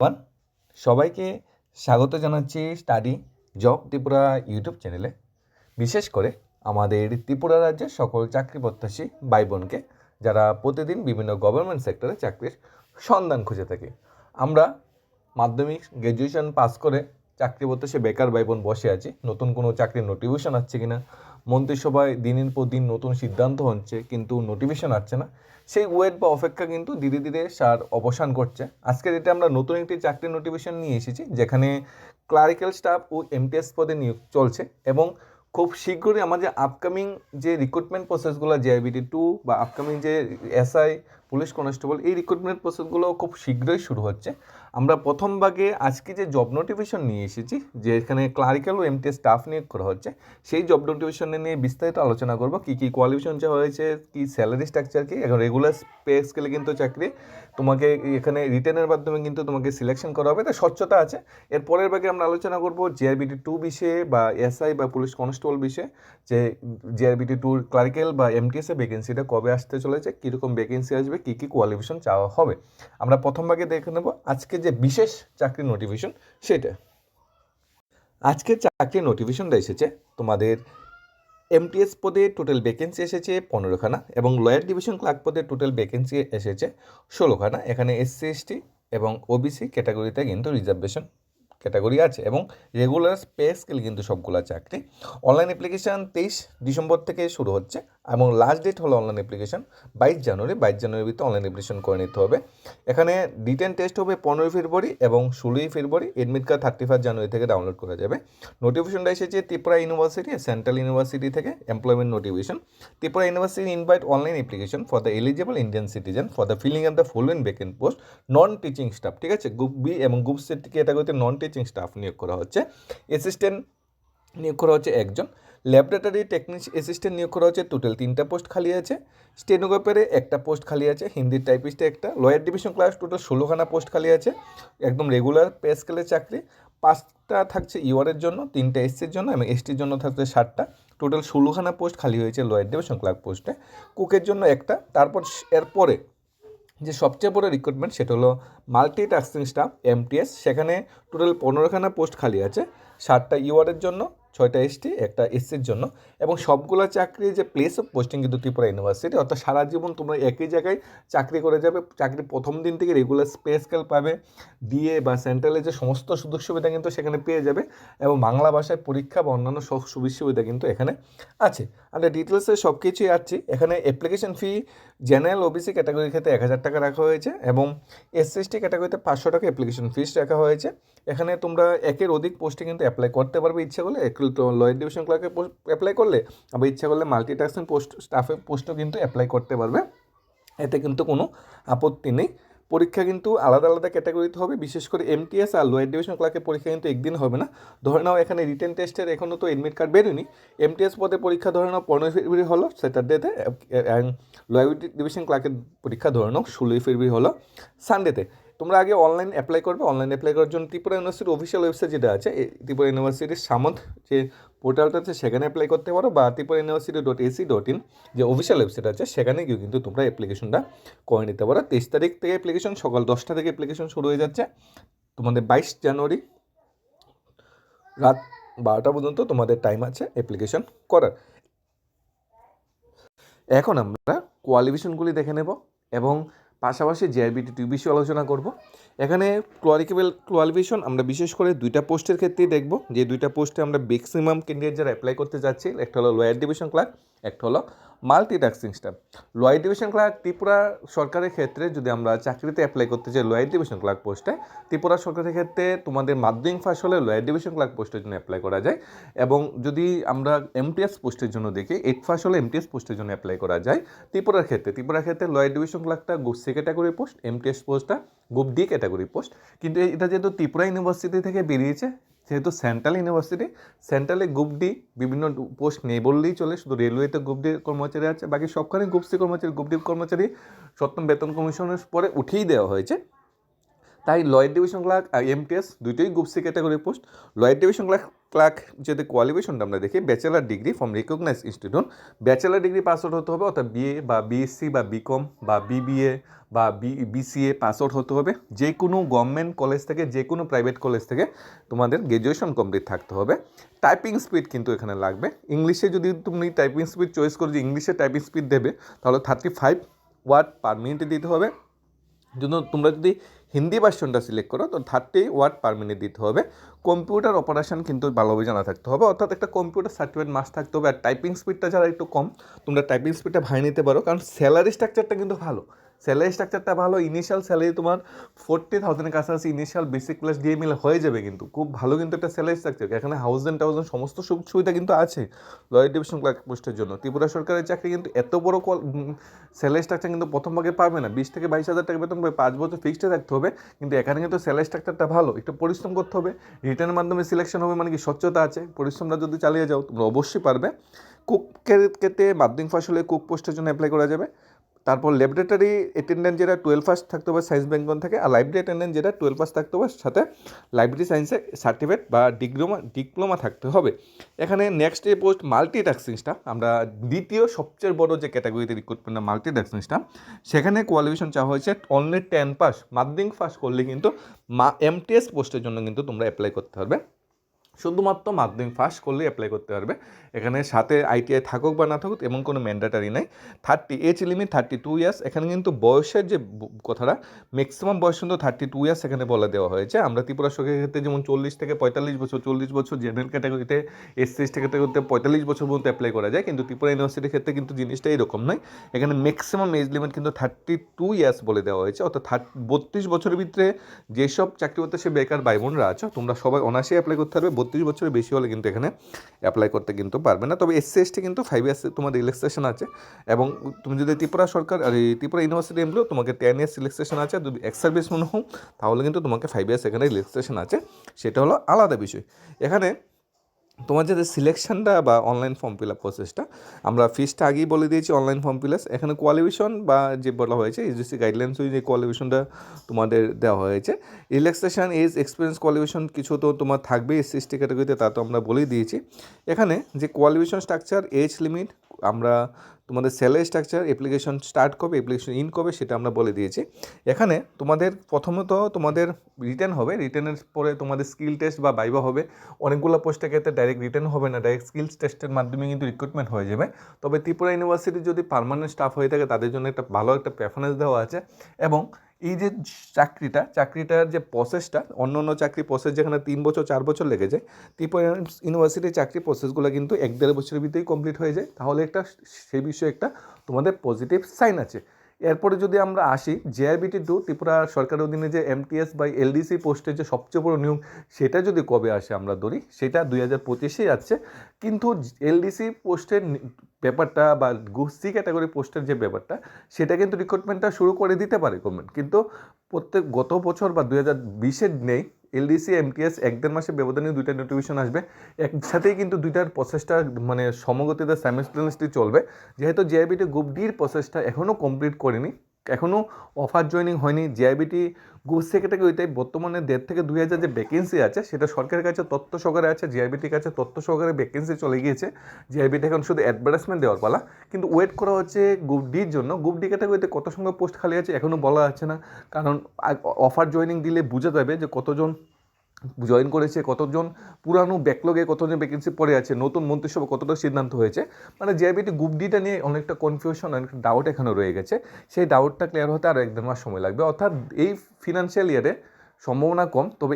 One সবাইকে স্বাগত জানাচ্ছি স্টাডি জব ত্রিপুরা ইউটিউব চ্যানেলে। বিশেষ করে আমাদের ত্রিপুরা রাজ্যের সকল চাকরি প্রত্যাশী ভাই বোনকে, যারা প্রতিদিন বিভিন্ন গভর্নমেন্ট সেক্টরে চাকরির সন্ধান খুঁজে থাকে। আমরা মাধ্যমিক গ্র্যাজুয়েশন পাস করে চাকরি প্রত্যাশী বেকার ভাই বোন বসে আছি। নতুন কোনো চাকরির নোটিফিকেশন আসছে কিনা? মন্ত্রিসভায় দিনের পর দিন নতুন সিদ্ধান্ত হচ্ছে, কিন্তু নোটিফিকেশন আসছে না। সেই ওয়েট বা অপেক্ষা কিন্তু ধীরে ধীরে সার অবসান করছে। আজকে যেটা আমরা নতুন একটি চাকরির নোটিফিকেশন নিয়ে এসেছি, যেখানে ক্লারিক্যাল স্টাফ ও এমটিএস পদে নিয়োগ চলছে এবং খুব শীঘ্রই আমাদের আপকামিং যে রিক্রুটমেন্ট প্রসেসগুলো জেআইবিটি টু বা আপকামিং যে এসআই পুলিশ কনস্টেবল এই রিক্রুটমেন্ট প্রসেসগুলো খুব শীঘ্রই শুরু হচ্ছে। আমরা প্রথম ভাগে আজকে যে জব নোটিফিকেশন নিয়ে এসেছি, যে এখানে ক্লারিক্যাল ও এমটিএস স্টাফ নিয়োগ করা হচ্ছে, সেই জব নোটিফিকেশনে নিয়ে বিস্তারিত আলোচনা করব, কী কী কোয়ালিফিকেশন চাওয়া হয়েছে, কী স্যালারি স্ট্রাকচার কী এখন রেগুলার পে স্কেলে কিন্তু চাকরি, তোমাকে এখানে রিটার্নের মাধ্যমে কিন্তু তোমাকে সিলেকশন করা হবে তাই স্বচ্ছতা আছে। এর পরের ভাগে আমরা আলোচনা করব জিআরবিটি টু বিষয়ে বা এসআই বা পুলিশ কনস্টেবল বিষয়ে, যে জিআরবিটি টুর ক্লারিক্যাল বা এমটিএসে ভ্যাকেন্সিটা কবে আসতে চলেছে, কীরকম ভ্যাকেন্সি আসবে, কী কী কোয়ালিফিকেশন চাওয়া হবে। আমরা প্রথম ভাগে দেখে নেব। আজকে যে বিশেষ চাকরির নোটিফিকেশন সেটা। আজকের চাকরির নোটিফিকেশনটা এসেছে, তোমাদের এমটিএস পদে টোটাল ভ্যাকেন্সি এসেছে পনেরোখানা এবং লয়ার ডিভিশন ক্লার্ক পদে টোটাল ভ্যাকেন্সি এসেছে ষোলোখানা। এখানে এসসি এসটি এবং ওবিসি ক্যাটাগরিতে কিন্তু রিজার্ভেশন ক্যাটাগরি আছে এবং রেগুলার পে স্কেল কিন্তু সবগুলো চাকরি। অনলাইন অ্যাপ্লিকেশান তেইশ ডিসেম্বর থেকে শুরু হচ্ছে। এবং লাস্ট ডেট হলো অনলাইন অ্যাপ্লিকেশান বাইশ জানুয়ারি, বাইশ জানুয়ারির ভিতরে অনলাইন অ্যাপ্লিকেশন করে নিতে হবে। এখানে রিটেন টেস্ট হবে পনেরোই ফেব্রুয়ারি এবং ষোলোই ফেব্রুয়ারি। Admit card thirty first January থেকে ডাউনলোড করা যাবে। নোটিফিকেশনটা এসেছে ত্রিপুরা ইউনিভার্সিটি সেন্ট্রাল ইউনিভার্সিটি থেকে employment notification Tripura university invite online application for the eligible Indian citizen for the filling of the following vacant post non teaching staff ঠিক আছে? Group B এবং group C ক্যাটাগরিতে non teaching staff নিয়োগ করা হচ্ছে। Assistant নিয়োগ করা হচ্ছে একজন। ল্যাবরেটরি টেকনিক অ্যাসিস্ট্যান্ট নিয়োগ করা হচ্ছে টোটাল তিনটা পোস্ট খালি আছে। স্টেনোগ্রাফারে একটা পোস্ট খালি আছে, হিন্দির টাইপিস্টে একটা লয়ার ডিভিশন ক্লাস টোটাল ষোলোখানা পোস্ট খালি আছে, একদম রেগুলার পে স্কেলের চাকরি। পাঁচটা থাকছে ইউআরের জন্য, তিনটা এসসির জন্য এবং এসটির জন্য থাকছে ষাটটা টোটাল ষোলোখানা পোস্ট খালি হয়েছে লয়ার ডিভিশন ক্লার্ক পোস্টে কুকের জন্য একটা, তারপর এরপরে যে সবচেয়ে বড় রিক্রুটমেন্ট সেটা হলো মাল্টি টাস্কিং স্টাফ এমটিএস সেখানে টোটাল পনেরোখানা পোস্ট খালি আছে ষাটটা ইউআরের জন্য ছয়টা এসটি, একটা এসসির জন্য। এবং সবগুলো চাকরি যে প্লেস অফ পোস্টিং কিন্তু ত্রিপুরা ইউনিভার্সিটি অর্থাৎ সারা জীবন তোমরা একই জায়গায় চাকরি করে যাবে। চাকরির প্রথম দিন থেকে রেগুলার স্পে স্কেল পাবে। ডিএ বা সেন্ট্রালের যে সমস্ত সুযোগ সুবিধা কিন্তু সেখানে পেয়ে যাবে। এবং বাংলা ভাষায় পরীক্ষা বা অন্যান্য সব সুবিধ সুবিধা কিন্তু এখানে আছে। আমরা ডিটেলসে সব কিছুই আছে। এখানে অ্যাপ্লিকেশন ফি জেনারেল ওবিসি ক্যাটাগরির ক্ষেত্রে এক হাজার টাকা রাখা হয়েছে এবং এসসি এসটি ক্যাটাগরিতে পাঁচশো টাকা অ্যাপ্লিকেশন ফিস রাখা হয়েছে। এখানে তোমরা একের অধিক পোস্টে কিন্তু অ্যাপ্লাই করতে পারবে ইচ্ছা করলে। লয়ের ডিভিশন ক্লার্কে অ্যাপ্লাই করলে আবার ইচ্ছা করলে মাল্টিটাস্কিং পোস্ট স্টাফের পোস্টও কিন্তু অ্যাপ্লাই করতে পারবে। এতে কিন্তু কোনো আপত্তি নেই। পরীক্ষা কিন্তু আলাদা আলাদা ক্যাটাগরিতে হবে, বিশেষ করে এমটিএস আর লোয়ার ডিভিশন ক্লার্কের পরীক্ষা কিন্তু একদিন হবে না। ধরে নাও এখানে রিটেন টেস্টের এখনও তো এডমিট কার্ড বেরোয়নি। এমটিএস পদে পরীক্ষা ধরে নাও পনেরোই ফেব্রুয়ারি হলো স্যাটারডেতে লোয়ার ডিভিশন ক্লার্কের পরীক্ষা ধরে নাও ষোলোই ফেব্রুয়ারি হলো সানডেতে তোমরা আগে অনলাইন অ্যাপ্লাই করবে। অনলাইন অ্যাপ্লাই করার জন্য ত্রিপুরা ইউনিভার্সিটির অফিসিয়াল ওয়েবসাইট যেটা আছে ত্রিপুরা ইউনিভার্সিটির সামন্ত যে পোর্টালটা আছে, সেখানে অ্যাপ্লাই করতে পারো বা Tripura university dot AC dot in যে অফিসিয়াল ওয়েবসাইট আছে, সেখানে গিয়ে কিন্তু তোমরা অ্যাপ্লিকেশনটা করে নিতে পারো। তেইশ তারিখ থেকে অ্যাপ্লিকেশন সকাল দশটা থেকে অ্যাপ্লিকেশন শুরু হয়ে যাচ্ছে। তোমাদের বাইশ জানুয়ারি রাত বারোটা পর্যন্ত তোমাদের টাইম আছে অ্যাপ্লিকেশন করার। এখন আমরা কোয়ালিফিকেশনগুলি দেখে নেব এবং পাশাপাশি জেআরবিটি টু বিষয়ে আলোচনা করব। এখানে ক্লোয়ারিকেবল কোয়ালিফিকেশন আমরা বিশেষ করে দুইটা পোস্টের ক্ষেত্রেই দেখব। যে দুইটা পোস্টে আমরা ম্যাক্সিমাম ক্যান্ডিডেট যারা অ্যাপ্লাই করতে যাচ্ছি, একটা হলো লোয়ার ডিভিশন ক্লার্ক একটা হলো multi tasking staff lower division clerk Tripura সরকারের ক্ষেত্রে যদি আমরা চাকরিতে অ্যাপ্লাই করতে চাই লোয়ার ডিভিশন ক্লার্ক পোস্টে ত্রিপুরা সরকারের ক্ষেত্রে তোমাদের মাধ্যমিক পাস হলে লোয়ার ডিভিশন ক্লার্ক পোস্টের জন্য অ্যাপ্লাই করা যায় এবং যদি আমরা এমটিএস পোস্টের জন্য দেখি এইট পাস হলে এমটিএস পোস্টের জন্য অ্যাপ্লাই করা যায় ত্রিপুরার ক্ষেত্রে। ত্রিপুরার ক্ষেত্রে lower division ক্লার্কটা group C category post MTS পোস্টটা গ্রুপ ডি ক্যাটাগরি পোস্ট কিন্তু এটা যেহেতু ত্রিপুরা ইউনিভার্সিটি থেকে বেরিয়েছে যেহেতু সেন্ট্রাল ইউনিভার্সিটি, সেন্ট্রালে গ্রুপ ডি বিভিন্ন পোস্ট নেই বললেই চলে, শুধু রেলওয়েতে গ্রুপ ডি কর্মচারী আছে, বাকি সবখানে গ্রুপ সি কর্মচারী গ্রুপ ডি কর্মচারী সপ্তম বেতন কমিশনের পরে উঠেই দেওয়া হয়েছে। তাই লয়েড ডিভিশন ক্লার্ক আর এমটিএস দুটোই group C category post lower division clerk clerk যদি কোয়ালিফিকেশনটা আমরা দেখি bachelor degree from recognise institute bachelor degree pass out হতে হবে, অর্থাৎ বিএ বা বিএসসি বা বিকম বা বিবিএ বা বি বিসিএ পাস আউট হতে হবে। যে কোনো গভর্নমেন্ট কলেজ থেকে, যে কোনো প্রাইভেট কলেজ থেকে তোমাদের গ্র্যাজুয়েশন কমপ্লিট থাকতে হবে। টাইপিং স্পিড কিন্তু এখানে লাগবে। ইংলিশে যদি তুমি টাইপিং স্পিড চয়েস করো যে ইংলিশে টাইপিং স্পিড দেবে, তাহলে থার্টি ফাইভ ওয়ার্ড পার মিনিটে দিতে হবে। যদি তোমরা যদি হিন্দি ভার্সনটা সিলেক্ট করো, তো থার্টি ওয়ার্ড পার মিনিট দিতে হবে। কম্পিউটার অপারেশন কিন্তু ভালোভাবে জানা থাকতে হবে। অর্থাৎ একটা কম্পিউটার সার্টিফিকেট মাস থাকতে হবে। আর টাইপিং স্পিডটা যারা একটু কম, তোমরা টাইপিং স্পিডটা ভাই নিতে পারো। কারণ স্যালারি স্ট্রাকচারটা কিন্তু ভালো। স্যালারি স্ট্রাকচারটা ভালো ইনিশিয়াল স্যালারি তোমার ফোর্টি থাউজেন্ডের কাছাকাছি ইনিশিয়াল বেসিক প্লাস ডিএ মিলে হয়ে যাবে কিন্তু। খুব ভালো কিন্তু একটা স্যালারি স্ট্রাকচার এখানে হাউজেন্ড টাউজেন্ড সমস্ত সুযোগ সুবিধা কিন্তু আছে লয়ার ডিভিশন ক্লার্ক পোস্টের জন্য। ত্রিপুরা সরকারের চাকরি কিন্তু এত বড় কল স্যালারি স্ট্রাকচার কিন্তু প্রথম ভাগে পাবে না। বিশ থেকে বাইশ হাজার টাকা বেতন পাবে। পাঁচ বছর ফিক্সডে থাকতে হবে। কিন্তু এখানে কিন্তু স্যালারি স্ট্রাকচারটা ভালো। একটু পরিশ্রম করতে হবে। রিটার্নের মাধ্যমে সিলেকশন হবে মানে কি স্বচ্ছতা আছে। পরিশ্রমটা যদি চালিয়ে যাও তোমরা অবশ্যই পারবে। কুক ক্ষেত্রে মাধ্যমিক ফসলে কুক পোস্টের জন্য অ্যাপ্লাই করা যাবে। তারপর ল্যাবরেটরি অ্যাটেন্ডেন্ট যেটা টুয়েলভ পাস থাকতে হবে সায়েন্স ব্যাঙ্গন থেকে, আর লাইব্রেরি অ্যাটেন্ডেন্ট যেটা টুয়েলভ পাস থাকতে হবে, সাথে লাইব্রেরি সায়েন্সে সার্টিফিকেট বা ডিপ্লোমা ডিপ্লোমা থাকতে হবে। এখানে নেক্সট যে পোস্ট মাল্টি টাস্কিং আমরা দ্বিতীয় সবচেয়ে বড় যে ক্যাটাগরিতে রিক্রুটমেন্ট মাল্টি টাস্কিং সেখানে কোয়ালিফিকেশন চাওয়া হয়েছে অনলি টেন পাস মাধ্যমিক পাস করলে কিন্তু মা এমটিএস পোস্টের জন্য কিন্তু তোমরা অ্যাপ্লাই করতে পারবে। শুধুমাত্র মাধ্যমিক পাস করলেই অ্যাপ্লাই করতে পারবে। এখানে সাথে আইটিআই থাকুক বা না থাকুক, এমন কোনো ম্যান্ডেটারি নেই। Thirty age limit thirty two years এখানে কিন্তু বয়সের যে কথাটা ম্যাক্সিমাম বয়স কিন্তু থার্টি টু ইয়ার্স এখানে বলে দেওয়া হয়েছে। আমরা ত্রিপুরা সরকারের ক্ষেত্রে যেমন চল্লিশ থেকে পঁয়তাল্লিশ বছর, চল্লিশ বছর জেনারেল ক্যাটাগরিতে এসসি এসটি ক্যাটাগরিতে পঁয়তাল্লিশ বছর পর্যন্ত অ্যাপ্লাই করা যায়। কিন্তু ত্রিপুরা ইউনিভার্সিটির ক্ষেত্রে কিন্তু জিনিসটা এরকম নয়। এখানে ম্যাক্সিমাম এজ লিমিট কিন্তু থার্টি টু ইয়ার্স বলে দেওয়া হয়েছে। অর্থাৎ থার্ট বত্রিশ বছরের ভিতরে যেসব চাকরি করতে সে বেকার ভাই বোনরা আছো, তোমরা সবাই অনায়াসে অ্যাপ্লাই করতে পারবে। বত্রিশ বছরের বেশি হলে কিন্তু এখানে অ্যাপ্লাই করতে কিন্তু পারবে না। তবে এসসি এসটি কিন্তু ফাইভ ইয়ার্স তোমার রিল্যাক্সেশন আছে এবং তুমি যদি ত্রিপুরা সরকার আর ত্রিপুরা ইউনিভার্সিটি এমপ্লয় তোমাকে টেন ইয়ার্স রিল্যাক্সেশন আছে, যদি এক্স সার্ভিস মনে হোক তাহলে কিন্তু তোমাকে ফাইভ ইয়ার্স এখানে রিল্যাক্সেশন আছে। সেটা হলো আলাদা বিষয়। এখানে তোমার যে সিলেকশনটা বা অনলাইন ফর্ম ফিল আপ প্রসেসটা আমরা ফিসটা আগেই বলে দিয়েছি অনলাইন ফর্ম ফিল এখানে কোয়ালিফিকেশন বা যে বলা হয়েছে ইউজিসি গাইডলাইন্স যে কোয়ালিফিকেশনটা তোমাদের দেওয়া হয়েছে। রিল্যাক্সেশন এজ এক্সপিরিয়েন্স কোয়ালিফিকেশন কিছু তো তোমার থাকবে এস এসটি ক্যাটাগরিতে তা তো আমরা বলেই দিয়েছি। এখানে যে কোয়ালিফিকেশন স্ট্রাকচার এজ লিমিট আমরা তোমাদের স্যালারি স্ট্রাকচার অ্যাপ্লিকেশন স্টার্ট কবে অ্যাপ্লিকেশন ইন কবে সেটা আমরা বলে দিয়েছি। এখানে তোমাদের প্রথমত তোমাদের রিটার্ন হবে রিটার্নের পরে তোমাদের স্কিল টেস্ট বা বাইবা হবে। অনেকগুলো পোস্টের ক্ষেত্রে ডাইরেক্ট রিটার্ন হবে না ডাইরেক্ট স্কিলস টেস্টের মাধ্যমে কিন্তু রিক্রুটমেন্ট হয়ে যাবে। তবে ত্রিপুরা ইউনিভার্সিটি যদি পার্মানেন্ট স্টাফ হয়ে থাকে, তাদের জন্য একটা ভালো একটা প্রেফারেন্স দেওয়া আছে। এবং এই যে চাকরিটা, চাকরিটার যে প্রসেসটা অন্য অন্য চাকরি প্রসেস যেখানে তিন বছর, চার বছর লেগে যায় ত্রিপুরা ইউনিভার্সিটির চাকরি প্রসেসগুলো কিন্তু এক দেড় বছরের ভিতরেই কমপ্লিট হয়ে যায়। তাহলে একটা সেই বিষয়ে একটা তোমাদের পজিটিভ সাইন আছে। এরপরে যদি আমরা আসি জেআইবিটি টু ত্রিপুরা সরকারের অধীনে যে এমটিএস বা এলডিসি পোস্টের যে সবচেয়ে বড় নিয়োগ সেটা যদি কবে আসে আমরা ধরি, সেটা দুই হাজার পঁচিশেই আসছে। কিন্তু এলডিসি পোস্টের ব্যাপারটা বা গুসি ক্যাটাগরি পোস্টের যে ব্যাপারটা, সেটা কিন্তু রিক্রুটমেন্টটা শুরু করে দিতে পারে গভর্নমেন্ট কিন্তু প্রত্যেক গত বছর বা দু হাজার বিশের নেই এলডিসি এমটিএস এক দেড় মাসে ব্যবধানে দুইটা নোটিফিকেশন আসবে। একসাথেই কিন্তু দুইটার প্রসেসটা মানে সমগতিতে সাইমেস্টেনিয়াসলি চলবে। যেহেতু জেআইবিটি গ্রুপ ডির প্রসেসটা এখনও কমপ্লিট করেনি এখনও অফার জয়নিং হয়নি। জিআইবিটি গ্রুপ ওইটাই বর্তমানে দেড় থেকে দুই হাজার যে ভ্যাকেন্সি আছে, সেটা সরকারের কাছে তথ্য সহকারে আছে জিআইবিটির কাছে তথ্য সহকারে ভ্যাকেন্সি চলে গিয়েছে। জিআইবিটি এখন শুধু অ্যাডভার্টাইজমেন্ট দেওয়ার পালা। কিন্তু ওয়েট করা হচ্ছে গ্রুপ ডির জন্য। গ্রুপ ডি ক্যাটাগরিতে কত সংখ্যক পোস্ট খালি আছে এখনও বলা যাচ্ছে না। কারণ অফার জয়নিং দিলে বোঝা যাবে যে কতজন জয়েন করেছে কতজন, পুরানো ব্যাকলগে কতজন ভ্যাকেন্সি পড়ে আছে, নতুন মন্ত্রিসভা কতটা সিদ্ধান্ত হয়েছে মানে জেআইবিটি গ্রুপ ডিটা নিয়ে অনেকটা কনফিউশন অনেকটা ডাউট এখানে রয়ে গেছে। সেই ডাউটটা ক্লিয়ার হতে আরও এক দেড় মাস সময় লাগবে। অর্থাৎ এই ফিনান্সিয়াল ইয়ারে সম্ভাবনা কম। তবে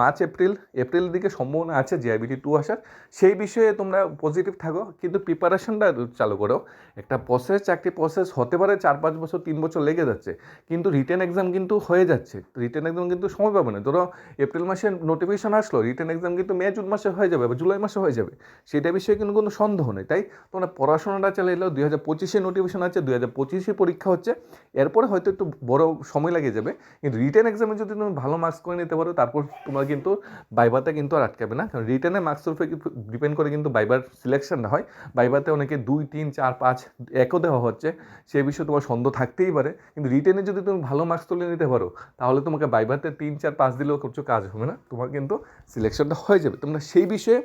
মার্চ, এপ্রিল, এপ্রিলের দিকে সম্ভাবনা আছে জিআইবিটি টু আসার। সেই বিষয়ে তোমরা পজিটিভ থাকো, কিন্তু প্রিপারেশনটা চালু করো। একটা প্রসেস চাকরি প্রসেস হতে পারে, চার, পাঁচ বছর, তিন বছর লেগে যাচ্ছে। কিন্তু রিটেন এক্সাম কিন্তু হয়ে যাচ্ছে। রিটেন এক্সাম কিন্তু সময় পাবে না। ধরো, এপ্রিল মাসে নোটিফিকেশন আসলো রিটেন এক্সাম কিন্তু মে, জুন মাসে হয়ে যাবে বা জুলাই মাসে হয়ে যাবে। সেটা বিষয়ে কিন্তু কোনো সন্দেহ নেই। তাই তোমরা পড়াশোনাটা চালিয়ে এলেও দুই হাজার পঁচিশে নোটিফিকেশন আছে, দুই হাজার পঁচিশে পরীক্ষা হচ্ছে। এরপরে হয়তো একটু বড় সময় লেগে যাবে। কিন্তু রিটেন এক্সামে যদি তুমি ভালো মার্কস করে নিতে পারো, তারপর তোমার কিন্তু বাইবাতে কিন্তু আর আটকাবে না। কারণ রিটার্নে মার্কসের উপরে ডিপেন্ড করে কিন্তু বাইবার সিলেকশনটা হয়। বাইবাতে অনেকে দুই, তিন, চার, পাঁচ একও দেওয়া হচ্ছে। সে বিষয়ে তোমার সন্দেহ থাকতেই পারে। কিন্তু রিটেনে যদি তুমি ভালো মার্কস তুলে নিতে পারো, তাহলে তোমাকে বাইবাতে তিন, চার, পাঁচ দিলেও কিছু কাজ হবে না। তোমার কিন্তু সিলেকশনটা হয়ে যাবে। তোমরা সেই বিষয়ে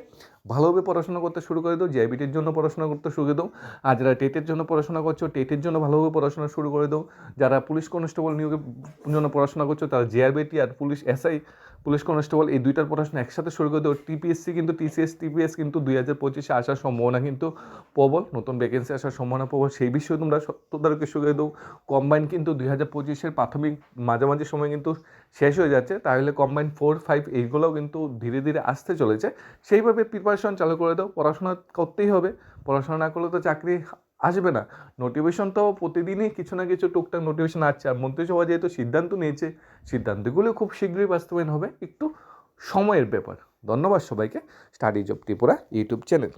ভালোভাবে পড়াশোনা করতে শুরু করে দাও জেআইবিটির জন্য পড়াশোনা করতে শুরু করে দাও। আর যারা টেটের জন্য পড়াশোনা করছ টেটের জন্য ভালোভাবে পড়াশোনা শুরু করে দাও। যারা পুলিশ কনস্টেবল নিয়োগের জন্য পড়াশোনা করছ, তারা জিআরবিটি আর পুলিশ এসআই পুলিশ কনস্টেবল এই দুইটার পড়াশোনা একসাথে শুরু করে দাও টিপিএসসি কিন্তু টিসিএস টিপিএস কিন্তু দুই হাজার পঁচিশে আসার সম্ভাবনা কিন্তু প্রবল। নতুন ভ্যাকেন্সি আসার সম্ভাবনা প্রবল। সেই বিষয়ে তোমরা তদারকি শুরু দাও। কম্বাইন কিন্তু দুই হাজার পঁচিশের প্রাথমিক মাঝামাঝি সময় কিন্তু শেষ হয়ে যাচ্ছে। তাহলে কম্বাইন ফোর ফাইভ এইগুলোও কিন্তু ধীরে ধীরে আসতে চলেছে। সেইভাবে প্রিপারেশন চালু করে দাও। পড়াশোনা করতেই হবে। পড়াশোনা না করলে তো চাকরি আসবে না। নোটিফিকেশন তো প্রতিদিনই কিছু না কিছু টুকটাক নোটিফিকেশন আসছে। আর মন্ত্রিসভা যেহেতু সিদ্ধান্ত নিয়েছে, সিদ্ধান্তগুলো খুব শীঘ্রই বাস্তবায়ন হবে। একটু সময়ের ব্যাপার। ধন্যবাদ সবাইকে। Studies job Tripura YouTube channel